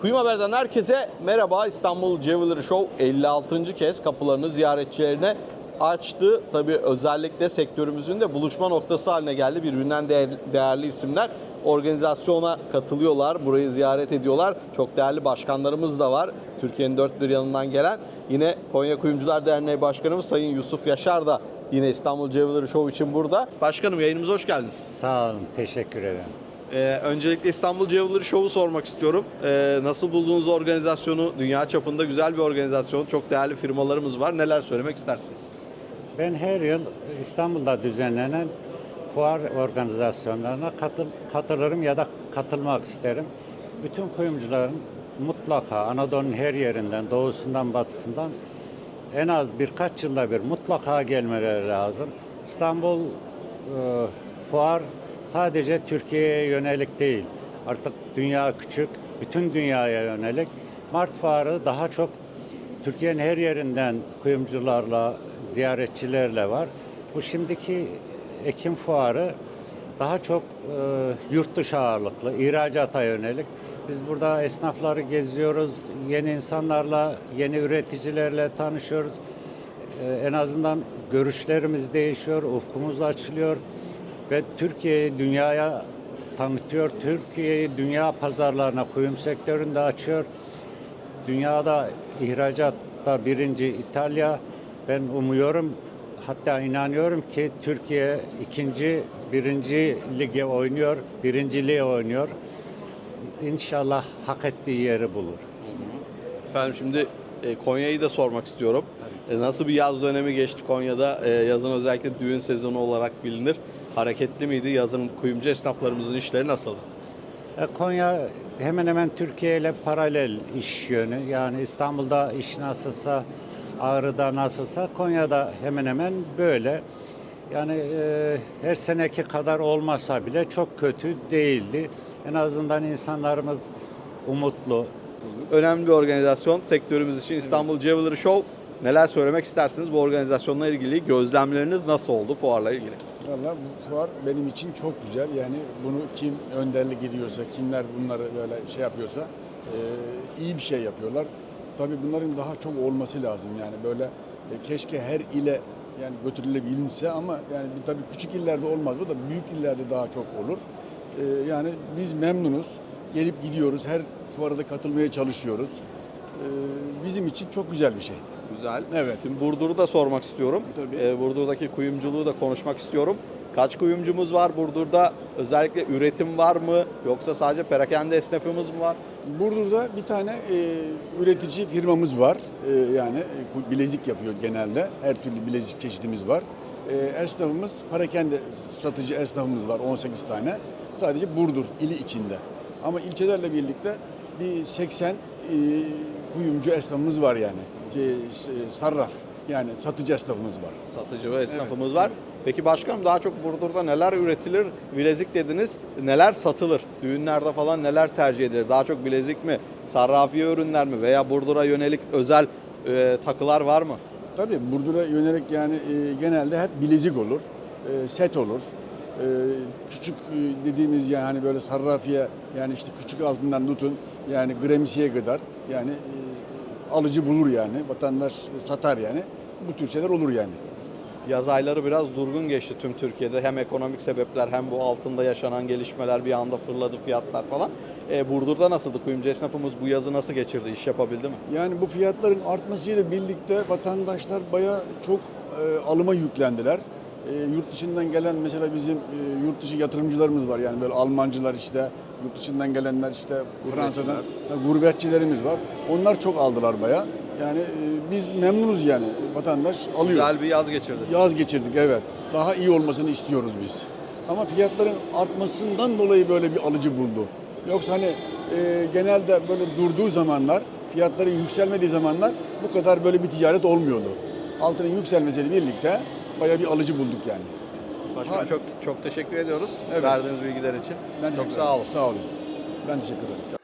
Kuyum Haber'den herkese merhaba. İstanbul Jewelry Show 56. kez kapılarını ziyaretçilerine açtı. Tabii özellikle sektörümüzün de buluşma noktası haline geldi. Birbirinden değer- değerli isimler organizasyona katılıyorlar, burayı ziyaret ediyorlar. Çok değerli başkanlarımız da var. Türkiye'nin dört bir yanından gelen. Yine Konya Kuyumcular Derneği Başkanımız Sayın Yusuf Yaşar da yine İstanbul Jewelry Show için burada. Başkanım yayınımıza hoş geldiniz. Sağ olun, teşekkür ederim. Ee, öncelikle İstanbul Jewelry Show'u sormak istiyorum. Ee, nasıl bulduğunuz organizasyonu? Dünya çapında güzel bir organizasyon. Çok değerli firmalarımız var. Neler söylemek istersiniz? Ben her yıl İstanbul'da düzenlenen fuar organizasyonlarına katıl, katılırım ya da katılmak isterim. Bütün kuyumcuların mutlaka Anadolu'nun her yerinden, doğusundan, batısından en az birkaç yılda bir mutlaka gelmeleri lazım. İstanbul e, fuar sadece Türkiye'ye yönelik değil. Artık dünya küçük, bütün dünyaya yönelik. Mart fuarı daha çok Türkiye'nin her yerinden kuyumcularla, ziyaretçilerle var. Bu şimdiki Ekim fuarı daha çok e, yurt dışı ağırlıklı, ihracata yönelik. Biz burada esnafları geziyoruz, yeni insanlarla, yeni üreticilerle tanışıyoruz. E, en azından görüşlerimiz değişiyor, ufkumuz açılıyor ve Türkiye'yi dünyaya tanıtıyor. Türkiye'yi dünya pazarlarına kuyum sektöründe açıyor. Dünyada ihracatta birinci İtalya. Ben umuyorum hatta inanıyorum ki Türkiye ikinci, birinci lige oynuyor, birinciliğe oynuyor. İnşallah hak ettiği yeri bulur. Efendim şimdi e, Konya'yı da sormak istiyorum. E, nasıl bir yaz dönemi geçti Konya'da? E, yazın özellikle düğün sezonu olarak bilinir. Hareketli miydi? Yazın kuyumcu esnaflarımızın işleri nasıldı? E, Konya hemen hemen Türkiye ile paralel iş yönü. Yani İstanbul'da iş nasılsa, Ağrı'da nasılsa Konya'da hemen hemen böyle. Yani e, her seneki kadar olmasa bile çok kötü değildi. En azından insanlarımız umutlu. Önemli bir organizasyon sektörümüz için İstanbul Jewelry Show. Neler söylemek istersiniz bu organizasyonla ilgili? Gözlemleriniz nasıl oldu fuarla ilgili? Valla bu fuar benim için çok güzel. Yani bunu kim önderlik ediyorsa, kimler bunları böyle şey yapıyorsa e, iyi bir şey yapıyorlar. Tabii bunların daha çok olması lazım. Yani böyle e, keşke her ile yani götürülebilse ama yani tabii küçük illerde olmaz bu da büyük illerde daha çok olur. E, yani biz memnunuz. Gelip gidiyoruz. Her fuara da katılmaya çalışıyoruz. E, bizim için çok güzel bir şey. Güzel. Evet. Şimdi Burdur'u da sormak istiyorum. Tabii. Ee, Burdur'daki kuyumculuğu da konuşmak istiyorum. Kaç kuyumcumuz var Burdur'da? Özellikle üretim var mı? Yoksa sadece perakende esnafımız mı var? Burdur'da bir tane e, üretici firmamız var. E, yani e, bilezik yapıyor genelde. Her türlü bilezik çeşidimiz var. E, esnafımız, parakende satıcı esnafımız var 18 tane. Sadece Burdur ili içinde. Ama ilçelerle birlikte bir 80 e, kuyumcu esnafımız var yani. E, s- sarraf yani satıcı esnafımız var. Satıcı ve esnafımız var. Peki başkanım daha çok Burdur'da neler üretilir? Bilezik dediniz. Neler satılır? Düğünlerde falan neler tercih edilir? Daha çok bilezik mi? Sarrafiye ürünler mi? Veya Burdur'a yönelik özel e, takılar var mı? Tabii Burdur'a yönelik yani e, genelde hep bilezik olur, e, set olur. E, küçük e, dediğimiz yani hani böyle sarrafiye yani işte küçük altından tutun yani gramisiye kadar yani e, alıcı bulur yani vatandaş satar yani bu tür şeyler olur yani. Yaz ayları biraz durgun geçti tüm Türkiye'de. Hem ekonomik sebepler hem bu altında yaşanan gelişmeler bir anda fırladı fiyatlar falan. E, Burdur'da nasıldı? Kuyumcu esnafımız bu yazı nasıl geçirdi? İş yapabildi mi? Yani bu fiyatların artmasıyla birlikte vatandaşlar baya çok e, alıma yüklendiler. E, yurt dışından gelen mesela bizim e, yurt dışı yatırımcılarımız var yani böyle Almancılar işte yurt dışından gelenler işte Fransa'dan ha, gurbetçilerimiz var. Onlar çok aldılar baya. Yani e, biz memnunuz yani vatandaş alıyor. Güzel bir yaz geçirdi. Yaz geçirdik evet. Daha iyi olmasını istiyoruz biz. Ama fiyatların artmasından dolayı böyle bir alıcı buldu. Yoksa hani e, genelde böyle durduğu zamanlar, fiyatların yükselmediği zamanlar bu kadar böyle bir ticaret olmuyordu. Altının yükselmesiyle birlikte bayağı bir alıcı bulduk yani. Başkanım çok çok teşekkür ediyoruz Evet. verdiğiniz bilgiler için. Ben çok sağ olun. Sağ olun. Ben teşekkür ederim.